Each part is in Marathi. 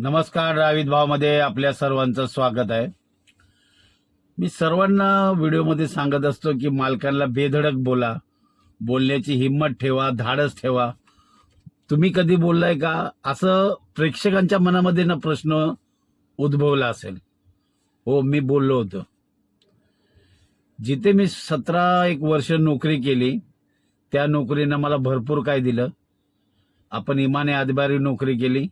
नमस्कार रावीद भावमध्ये आपल्या सर्वांचं स्वागत आहे. मी सर्वांना व्हिडिओमध्ये सांगत असतो की मालकांना बेधडक बोला. बोलण्याची हिंमत ठेवा धाडस ठेवा. तुम्ही कधी बोललाय का? असं प्रेक्षकांच्या मनामध्ये ना प्रश्न उद्भवला असेल. हो मी बोललो होतो. जिथे मी सतरा एक वर्ष नोकरी केली त्या नोकरीनं मला भरपूर काय दिलं. आपण इमाने आदबारी नोकरी केली.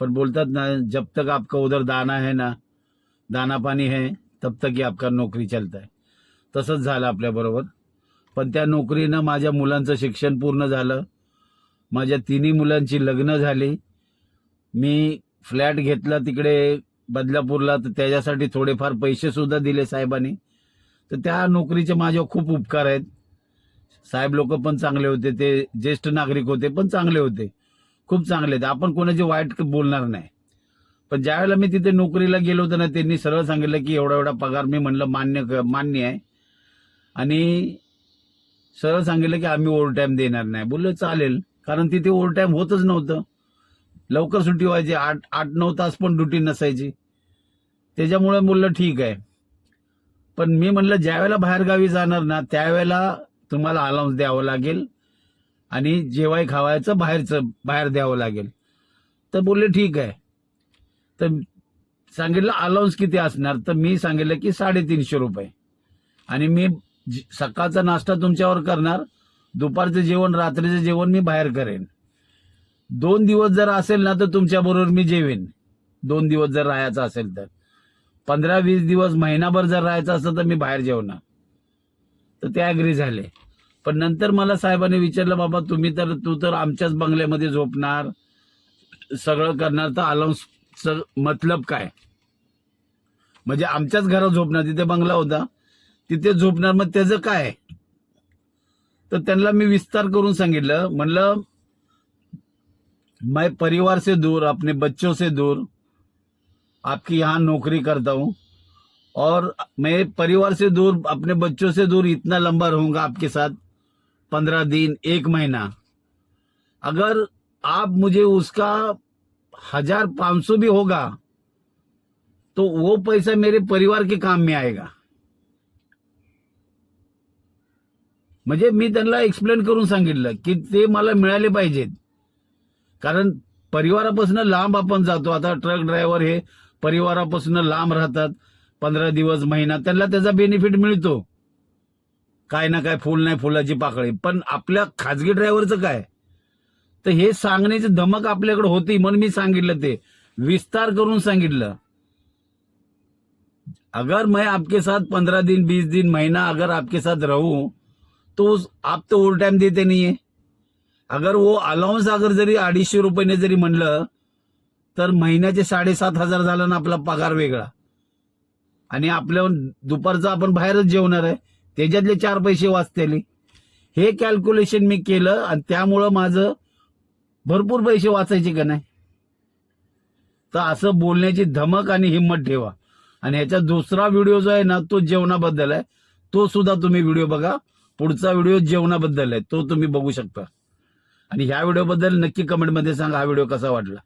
पण बोलतात ना जब तक आपका उधर दाना है ना दाना पाणी है तब तक ही आपका नोकरी चलता आहे तसंच झालं आपल्याबरोबर पण त्या नोकरीनं माझ्या मुलांचं शिक्षण पूर्ण झालं. माझ्या तिन्ही मुलांची लग्न झाली. मी फ्लॅट घेतला तिकडे बदलापूरला तर त्याच्यासाठी थोडेफार पैसेसुद्धा दिले साहेबांनी. तर त्या नोकरीचे माझे खूप उपकार आहेत. साहेब लोक पण चांगले होते ते ज्येष्ठ नागरिक होते पण चांगले होते. खूप चांगले आहेत. आपण कोणाचे वाईट बोलणार नाही. पण ज्यावेळेला मी तिथे नोकरीला गेलो होतो ना त्यांनी सरळ सांगितलं की एवढा एवढा पगार मी म्हणलं मान्य क- मान्य आहे. आणि सरळ सांगितलं की आम्ही ओव्हर टाईम देणार नाही. बोललो चालेल. कारण तिथे ओव्हर टाईम होतच नव्हतं. लवकर सुट्टी व्हायची. आठ आठ नऊ तास पण ड्युटी नसायची. त्याच्यामुळे बोललं ठीक आहे. पण मी म्हणलं ज्यावेळेला बाहेरगावी जाणार ना त्यावेळेला तुम्हाला अलाउन्स द्यावं लागेल. आणि जेवाय खावायचं बाहेरचं बाहेर द्यावं लागेल. तर बोलले ठीक आहे. तर सांगितलं अलाउन्स किती असणार? तर मी सांगितलं की साडेतीनशे रुपये. आणि मी सकाळचा नाश्ता तुमच्यावर करणार दुपारचं जेवण रात्रीचं जेवण मी बाहेर करेन. दोन दिवस जर असेल ना तर तुमच्याबरोबर मी जेवेन. दोन दिवस जर राहायचं असेल तर. पंधरा वीस दिवस महिनाभर जर राहायचं असेल तर मी बाहेर जेवणार. तर ते ॲग्री झाले. पण नंतर मला साहेबांनी विचारलं बाबा तुम्ही तर तू तर आमच्याच बंगल्यामध्ये झोपणार. सगळं करणार. तर अलाउन्स मतलब काय? म्हणजे आमच्याच घरात झोपणार. तिथे बंगला होता. तिथे झोपणार मग त्याचं काय? तर त्यांना मी विस्तार करून सांगितलं. म्हणलं मैं परिवार से दूर अपने बच्चों से दूर. आपकी यहाँ नौकरी करता हूँ. और मैं परिवार से दूर अपने बच्चों से दूर इतना लंबा रहूंगा आपके साथ. पंद्रह दिन एक महीना। अगर आप मुझे उसका हजार पांच सौ भी होगा तो वो पैसा मेरे परिवार के काम में आएगा। म्हणजे मी त्यांना एक्सप्लेन करून सांगितलं की ते मला मिळाले पाहिजेत. कारण परिवारापासून लांब आपण जातो. आता ट्रक ड्रायव्हर हे परिवारापासून लांब राहतात. पंधरा दिवस महिना त्यांना त्याचा बेनिफिट मिळतो. काय ना काय फुल नाही फुलाची पाकळी. पण आपल्या खाजगी ड्रायव्हरचं काय? तर हे सांगण्याची धमक आपल्याकडे होती म्हणून मी सांगितलं ते. विस्तार करून सांगितलं. अगर मैं आपके साथ पंद्रह दिन बीस दिन महीना अगर आपके साथ रहूं तो उस- आप तो ओवर टाइम देते नहीं है। अगर वो अलाउन्स अगर जरी अडीचशे रुपयाने जरी म्हणलं तर महिन्याचे साडेसात हजार झाला ना आपला पगार वेगळा. आणि आपल्या दुपारचा आपण बाहेरच जेवणार आहे. त्याच्यातले चार पैसे वाचतेले. हे कॅल्क्युलेशन मी केलं आणि त्यामुळं माझं भरपूर पैसे वाचायचे का नाही? तर असं बोलण्याची धमक आणि हिंमत ठेवा. आणि ह्याचा दुसरा व्हिडिओ जो आहे ना तो जेवणाबद्दल आहे. तो सुद्धा तुम्ही व्हिडिओ बघा. पुढचा व्हिडिओ जेवणाबद्दल आहे. तो तुम्ही बघू शकता. आणि ह्या व्हिडिओबद्दल नक्की कमेंटमध्ये सांगा हा व्हिडिओ कसा वाटला.